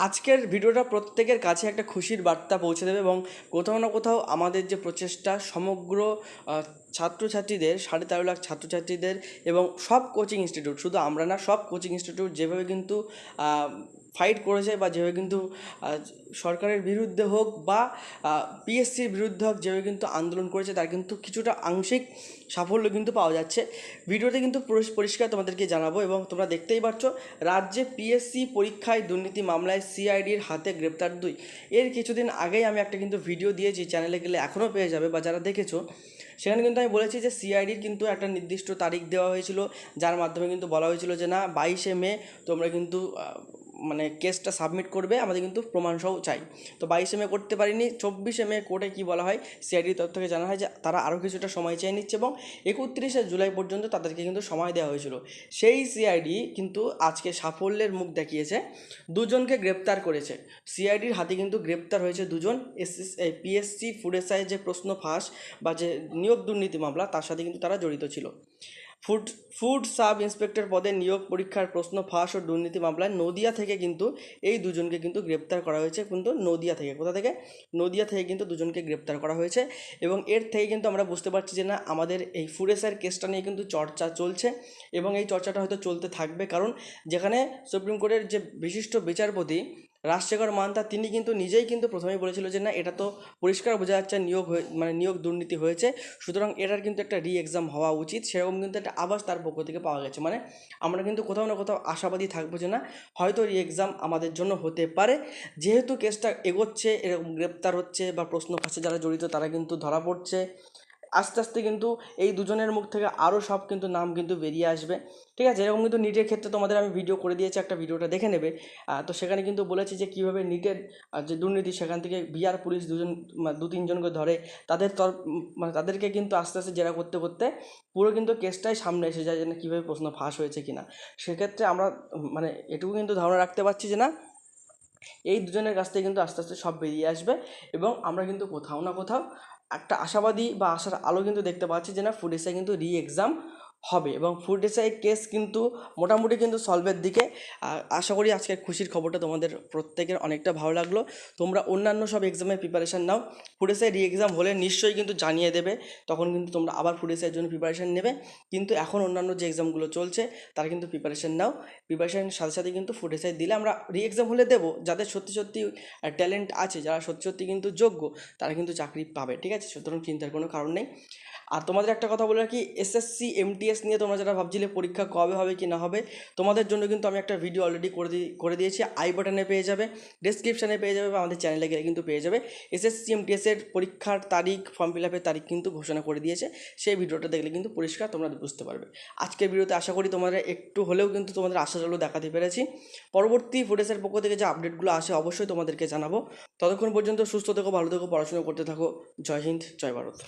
আজকের ভিডিওটা প্রত্যেকের কাছে একটা খুশির বার্তা পৌঁছে দেবে এবং কোথাও না কোথাও আমাদের যে প্রচেষ্টা, সমগ্র ছাত্রছাত্রীদের, সাড়ে তেরো লাখ ছাত্রছাত্রীদের এবং সব কোচিং ইনস্টিটিউট, শুধু আমরা না, সব কোচিং ইনস্টিটিউট যেভাবে কিন্তু ফাইট করেছে বা যেভাবে কিন্তু সরকারের বিরুদ্ধে হোক বা পিএসসির বিরুদ্ধে হোক যেভাবে কিন্তু আন্দোলন করেছে, তার কিন্তু কিছুটা আংশিক সাফল্য কিন্তু পাওয়া যাচ্ছে। ভিডিওতে কিন্তু পরিষ্কার তোমাদেরকে জানাব এবং তোমরা দেখতেই পাচ্ছ রাজ্যে পিএসসি পরীক্ষায় দুর্নীতি মামলায় সিআইডির হাতে গ্রেপ্তার দুই। এর কিছুদিন আগেই আমি একটা কিন্তু ভিডিও দিয়েছি, চ্যানেলে গেলে এখনও পেয়ে যাবে বা যারা দেখেছ। সেখানে কিন্তু আমি বলেছি যে সিআইডির কিন্তু একটা নির্দিষ্ট তারিখ দেওয়া হয়েছিল, যার মাধ্যমে কিন্তু বলা হয়েছিল যে না, বাইশে মে তোমরা কিন্তু মানে কেসটা সাবমিট করবে, আমাদের কিন্তু প্রমাণসহ চাই। তো বাইশে মে করতে পারিনি, চব্বিশে মে কোর্টে কী বলা হয় সিআইডির তরফ থেকে জানা হয় যে তারা আরও কিছুটা সময় চেয়ে নিচ্ছে এবং একত্রিশে জুলাই পর্যন্ত তাদেরকে কিন্তু সময় দেওয়া হয়েছিল। সেই সিআইডি কিন্তু আজকে সাফল্যের মুখ দেখিয়েছে, দুজনকে গ্রেপ্তার করেছে। সিআইডির হাতে কিন্তু গ্রেপ্তার হয়েছে দুজন এসএস পিএসসি ফুড এসআই যে প্রশ্ন ফাঁস বা যে নিয়োগ দুর্নীতি মামলা, তার সাথে কিন্তু তারা জড়িত ছিল। ফুড ফুড সাব ইন্সপেক্টর পদে নিয়োগ পরীক্ষার প্রশ্ন ফাঁস ও দুর্নীতি মামলায় নদিয়া থেকে কিন্তু এই দুজনকে কিন্তু গ্রেপ্তার করা হয়েছে, কিন্তু নদিয়া থেকে, কোথা থেকে? নদিয়া থেকে কিন্তু দুজনকে গ্রেপ্তার করা হয়েছে এবং এর থেকে কিন্তু আমরা বুঝতে পারছি যে না, আমাদের এই ফুডেসের কেসটা নিয়ে কিন্তু চর্চা চলছে এবং এই চর্চাটা হয়তো চলতে থাকবে, কারণ যেখানে সুপ্রিম কোর্টের যে বিশিষ্ট বিচারপতি রাজশেখর মান্তা, তিনি কিন্তু নিজেই কিন্তু প্রথমেই বলেছিল যে, না, এটা তো পরিষ্কার বোঝা যাচ্ছে নিয়োগ হয়ে মানে নিয়োগ দুর্নীতি হয়েছে। সুতরাং এটার কিন্তু একটা রি এক্সাম হওয়া উচিত। সেরকম কিন্তু একটা আবাস তার পক্ষ থেকে পাওয়া গেছে। মানে আমরা কিন্তু কোথাও না কোথাও আশাবাদী থাকব যে, না, হয়তো রি এক্সাম আমাদের জন্য হতে পারে। যেহেতু কেসটা এগোচ্ছে, এরকম গ্রেপ্তার হচ্ছে বা প্রশ্ন ফাঁসে যারা জড়িত, তারা কিন্তু ধরা পড়ছে। আস্তে আস্তে কিন্তু এই দুজনের মুখ থেকে আরও সব কিন্তু নাম কিন্তু বেরিয়ে আসবে। ঠিক আছে? এরকম কিন্তু নিটের ক্ষেত্রে তোমাদের আমি ভিডিও করে দিয়েছি, একটা ভিডিওটা দেখে নেবে। তো সেখানে কিন্তু বলেছি যে কীভাবে নিটের যে দুর্নীতি সেখান থেকে বিহার পুলিশ দুজন দু, তিনজনকে ধরে তাদের তর মানে তাদেরকে কিন্তু আস্তে আস্তে জেরা করতে করতে পুরো কিন্তু কেসটাই সামনে এসে যায় যে না কীভাবে প্রশ্ন ফাঁস হয়েছে কিনা। সেক্ষেত্রে আমরা মানে এটুকু কিন্তু ধারণা রাখতে পারছি যে না এই দুজনের কাছ থেকে কিন্তু আস্তে আস্তে সব বেরিয়ে আসবে এবং আমরা কিন্তু কোথাও না কোথাও একটা আশাবাদী বা আশার আলো কিন্তু দেখতে পাচ্ছি যে না ফুডেসে কিন্তু রি এক্সাম হবে এবং ফুড এসআই কেস কিন্তু মোটামুটি কিন্তু সলভের দিকে। আশা করি আজকের খুশির খবরটা তোমাদের প্রত্যেকের অনেকটা ভালো লাগল। তোমরা অন্যান্য সব এক্সামের প্রিপারেশান নাও। ফুড এসআই রি এক্সাম হলে নিশ্চয়ই কিন্তু জানিয়ে দেবে। তখন কিন্তু তোমরা আবার ফুড এসআইয়ের জন্য প্রিপারেশান নেবে। কিন্তু এখন অন্যান্য যে এক্সামগুলো চলছে, তারা কিন্তু প্রিপারেশান নাও। প্রিপারেশানের সাথে সাথে কিন্তু ফুড এসআই দিলে আমরা রি এক্সাম হলে দেবো। যাদের সত্যি সত্যি ট্যালেন্ট আছে, যারা সত্যি সত্যি কিন্তু যোগ্য, তারা কিন্তু চাকরি পাবে। ঠিক আছে? সুতরাং চিন্তার কোনো কারণ নেই। আর তোমাদের একটা কথা বলে রাখি এসএসসি এমটিএস নিয়ে তোমরা যারা ভাবছিলে পরীক্ষা কবে হবে কি না হবে, তোমাদের জন্য কিন্তু আমি একটা ভিডিও অলরেডি করে করে দিয়েছি। আই বাটনে পেয়ে যাবে ডেসক্রিপশানে পেয়ে যাবে বা আমাদের চ্যানেলে গেলে কিন্তু পেয়ে যাবে। এসএসসি এমটিএসের পরীক্ষার তারিখ ফর্ম ফিল আপের তারিখ কিন্তু ঘোষণা করে দিয়েছে। সেই ভিডিওটা দেখলে কিন্তু পরিষ্কার তোমরা বুঝতে পারবে। আজকের ভিডিওতে আশা করি তোমাদের একটু হলেও কিন্তু তোমাদের আশা আলো দেখাতে পেরেছি। পরবর্তী ফুটেজের পক্ষ থেকে যে আপডেটগুলো আসে অবশ্যই তোমাদেরকে জানাব। ততক্ষণ পর্যন্ত সুস্থ থেকো, ভালো থেকো, পড়াশোনা করতে থাকো। জয় হিন্দ, জয় ভারত।